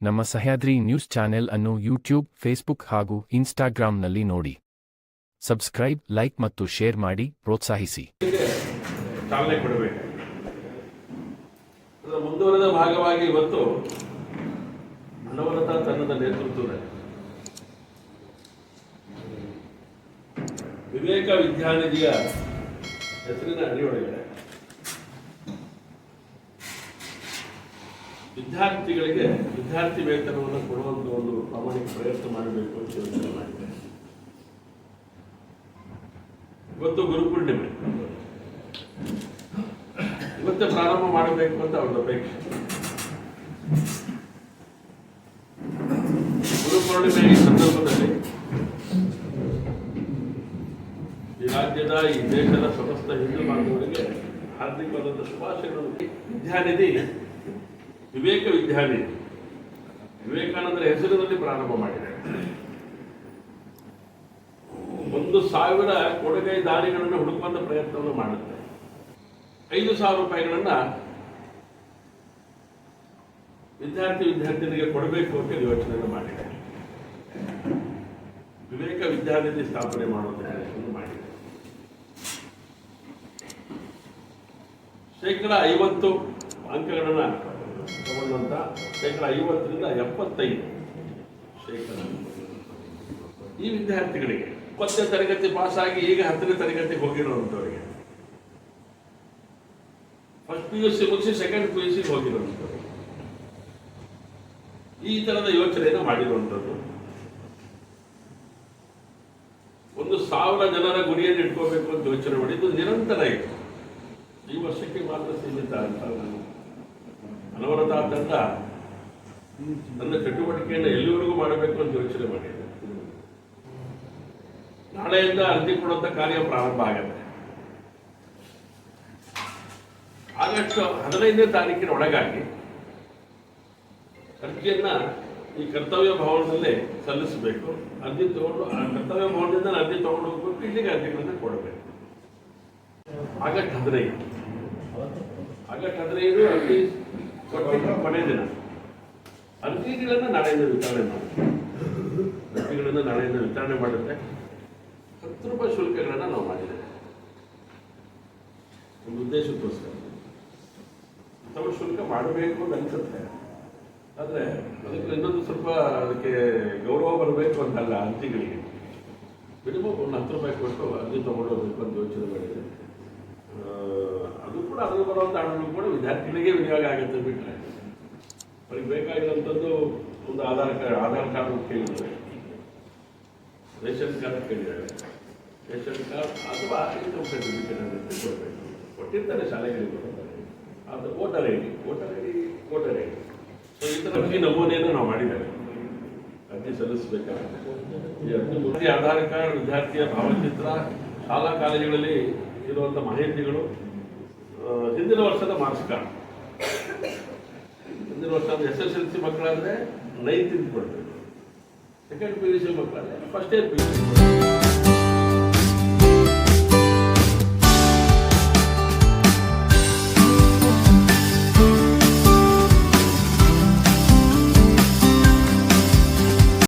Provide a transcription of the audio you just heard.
ನಮ್ಮ Sahyadri news channel ಅನ್ನು YouTube, Facebook ಹಾಗೂ ಇನ್ಸ್ಟಾಗ್ರಾಂನಲ್ಲಿ ನೋಡಿ. ಸಬ್ಸ್ಕ್ರೈಬ್, ಲೈಕ್ ಮತ್ತು ಶೇರ್ ಮಾಡಿ ಪ್ರೋತ್ಸಾಹಿಸಿ. ಚಾಲನೆ ಕೊಡಬೇಕು. ಅದರ ಮುಂದುವರೆದ ಭಾಗವಾಗಿ ಇವತ್ತು ಅನವರತ ತಂಡದ ನೇತೃತ್ವದಲ್ಲಿ ವಿವೇಕ ವಿದ್ಯಾನಿಧಿಯ ಹೆಸರಿನ ಅಡಿಯೊಳಗಡೆ ವಿದ್ಯಾರ್ಥಿಗಳಿಗೆ ವಿದ್ಯಾರ್ಥಿ ವೇತನವನ್ನು ಕೊಡುವಂತ ಒಂದು ಪ್ರಾಮಾಣಿಕ ಪ್ರಯತ್ನ ಮಾಡಬೇಕು ಅಂತ ಯೋಚನೆ ಮಾಡಿದೆ ಇವತ್ತು ಗುರುಪೂರ್ಣಿಮೆ. ಇವತ್ತೇ ಪ್ರಾರಂಭ ಮಾಡಬೇಕು ಅಂತ ಅವ್ರದ್ದು ಅಪೇಕ್ಷೆ. ಗುರುಪೂರ್ಣಿಮೆ ಈ ಸಂದರ್ಭದಲ್ಲಿ ಈ ರಾಜ್ಯದ, ಈ ದೇಶದ ಸಮಸ್ತ ಹಿಂದೂ ಬಾಂಧವರಿಗೆ ಹಾರ್ದಿಕವಾದಂಥ ಶುಭಾಶಯಗಳು ವಿದ್ಯಾನಿಧಿ ವಿವೇಕ ವಿದ್ಯಾರ್ಥಿ. ವಿವೇಕಾನಂದರ ಹೆಸರಿನಲ್ಲಿ ಪ್ರಾರಂಭ ಮಾಡಿದೆ. ಒಂದು ಸಾವಿರ ಕೊಡುಗೈ ದಾರಿಗಳನ್ನು ಹುಡುಕುವಂತ ಪ್ರಯತ್ನವನ್ನು ಮಾಡುತ್ತೆ. ಐದು ಸಾವಿರ ರೂಪಾಯಿಗಳನ್ನ ವಿದ್ಯಾರ್ಥಿ ವಿದ್ಯಾರ್ಥಿನಿಗೆ ಕೊಡಬೇಕು ಅಂತ ಯೋಚನೆಯನ್ನು ಮಾಡಿದೆ. ವಿವೇಕ ವಿದ್ಯಾನಿಧಿ ಸ್ಥಾಪನೆ ಮಾಡುವಂತ ಮಾಡಿದೆ. ಶೇಕಡ ಐವತ್ತು ಅಂಕಗಳನ್ನ ತಗೊಂಡಂತ ಶೇಕಡ ಐವತ್ತರಿಂದ ಎಪ್ಪತ್ತೈದು ಶೇಕಡ. ಈ ವಿದ್ಯಾರ್ಥಿಗಳಿಗೆ ಇಪ್ಪತ್ತನೇ ತರಗತಿ ಪಾಸ್ ಆಗಿ ಈಗ ಹತ್ತನೇ ತರಗತಿಗೆ ಹೋಗಿರುವಂಥವ್ರಿಗೆ ಫಸ್ಟ್ ಪಿ ಯು ಸಿ ಮುಗಿಸಿ ಸೆಕೆಂಡ್ ಪಿ ಯು ಸಿ ಹೋಗಿರುವಂಥವ್ರು ಈ ತರದ ಯೋಚನೆಯನ್ನು ಮಾಡಿರುವಂಥದ್ದು. ಒಂದು ಸಾವಿರ ಜನರ ಗುರಿಯನ್ನು ಇಟ್ಕೋಬೇಕು ಅಂತ ಯೋಚನೆ ಮಾಡಿದ್ದು ನಿರಂತರ ಇದೆ. ಈ ವರ್ಷಕ್ಕೆ ಮಾತ್ರ ಸೀಮಿತ ಅಂತ ನಾನು ಅನವರತ ನನ್ನ ಚಟುವಟಿಕೆಯನ್ನು ಎಲ್ಲಿವರೆಗೂ ಮಾಡಬೇಕು ಅಂತ ಯೋಚನೆ ಮಾಡಿದೆ. ನಾಳೆಯಿಂದ ಅರ್ಜಿ ಕೊಡುವಂತ ಕಾರ್ಯ ಪ್ರಾರಂಭ ಆಗುತ್ತೆ. ಆಗಸ್ಟ್ ಹದಿನೈದನೇ ತಾರೀಕಿನ ಒಳಗಾಗಿ ಅರ್ಜಿಯನ್ನ ಈ ಕರ್ತವ್ಯ ಭವನದಲ್ಲೇ ಸಲ್ಲಿಸಬೇಕು. ಅರ್ಜಿ ತಗೊಂಡು, ಆ ಕರ್ತವ್ಯ ಭವನದಿಂದ ಅರ್ಜಿ ತಗೊಂಡು ಹೋಗ್ಬೇಕು, ಇಲ್ಲಿಗೆ ಅರ್ಜಿಗಳನ್ನ ಕೊಡಬೇಕು. ಆಗಸ್ಟ್ ಹದಿನೈದು. ಆಗಸ್ಟ್ ಹದಿನೈದು ಅರ್ಜಿ ಕೊಟ್ಟಿದ್ದ ದಿನ ಅರ್ಜಿಗಳನ್ನ ನಾಳೆಯಿಂದ ವಿತರಣೆ ಮಾಡುತ್ತೆ. ಅರ್ಜಿಗಳನ್ನ ನಾಳೆಯಿಂದ ವಿತರಣೆ ಮಾಡುತ್ತೆ. ಹತ್ತು ರೂಪಾಯಿ ಶುಲ್ಕಗಳನ್ನ ನಾವು ಮಾಡಿದ್ದೇವೆ. ಒಂದು ಉದ್ದೇಶಕ್ಕೋಸ್ಕರ. ಅಥವಾ ಶುಲ್ಕ ಮಾಡಬೇಕು ಅಂತ ಅನ್ಸುತ್ತೆ. ಆದರೆ ಅದಕ್ಕೆ ಇನ್ನೊಂದು ಸ್ವಲ್ಪ ಅದಕ್ಕೆ ಗೌರವ ಬರಬೇಕು ಅಂತಲ್ಲ ಅರ್ಜಿಗಳಿಗೆ ಮಿನಿಮಮ್ ಒಂದು ಹತ್ತು ರೂಪಾಯಿ ಕೊಟ್ಟು ಅರ್ಜಿ ತಗೊಂಡೋಗ್ಬೇಕು ಅಂತ ಯೋಚನೆ ಮಾಡಿದೆ ಅದು ಕೂಡ ಅದನ್ನು ಬರುವಂಥ ಹಣಗಳು ಕೂಡ ವಿದ್ಯಾರ್ಥಿಗಳಿಗೆ ವಿನಿಯೋಗ ಆಗುತ್ತೆ ಬಿಟ್ಟರೆ ಅವ್ರಿಗೆ ಬೇಕಾಗಿರುವಂಥದ್ದು ಒಂದು ಆಧಾರ್ ಕಾರ್ಡ್ ಆಧಾರ್ ಕಾರ್ಡ್ ಕೇಳಿದ್ದಾರೆ. ರೇಷನ್ ಕಾರ್ಡ್ ಕೇಳಿದ್ದಾರೆ. ರೇಷನ್ ಕಾರ್ಡ್ ಅಥವಾ ಇನ್ಕಮ್ ಸರ್ಟಿಫಿಕೇಟ್ ಅಂತ ಕೊಡಬೇಕು ಕೊಟ್ಟಿರ್ತಾರೆ ಶಾಲೆಗಳಿಗೆ ಕೊಡ್ತಾರೆ ಅದು voter I D voter I D voter I D so ಈ ಥರ ಬಗ್ಗೆ ನಮೂನೆಯನ್ನು ನಾವು ಮಾಡಿದ್ದೇವೆ. ಅರ್ಜಿ ಸಲ್ಲಿಸಬೇಕಾಗುತ್ತೆ ಈ ಅರ್ಜಿ ಆಧಾರ್ ಕಾರ್ಡ್ ವಿದ್ಯಾರ್ಥಿಯ ಭಾವಚಿತ್ರ ಶಾಲಾ ಕಾಲೇಜುಗಳಲ್ಲಿ ಇರುವಂಥ ಮಾಹಿತಿಗಳು ಹಿಂದಿನ ವರ್ಷದ ಮಾರ್ಕ್ಸ್ ಕಾರ್ಡ್. ಹಿಂದಿನ ವರ್ಷದ ಎಸ್ ಎಸ್ ಎಲ್ ಸಿ ಮಕ್ಕಳಾದರೆ ನೈನ್ತ್ ಕೊಡಬೇಕು second P U C ಮಕ್ಕಳಾದರೆ first year P U C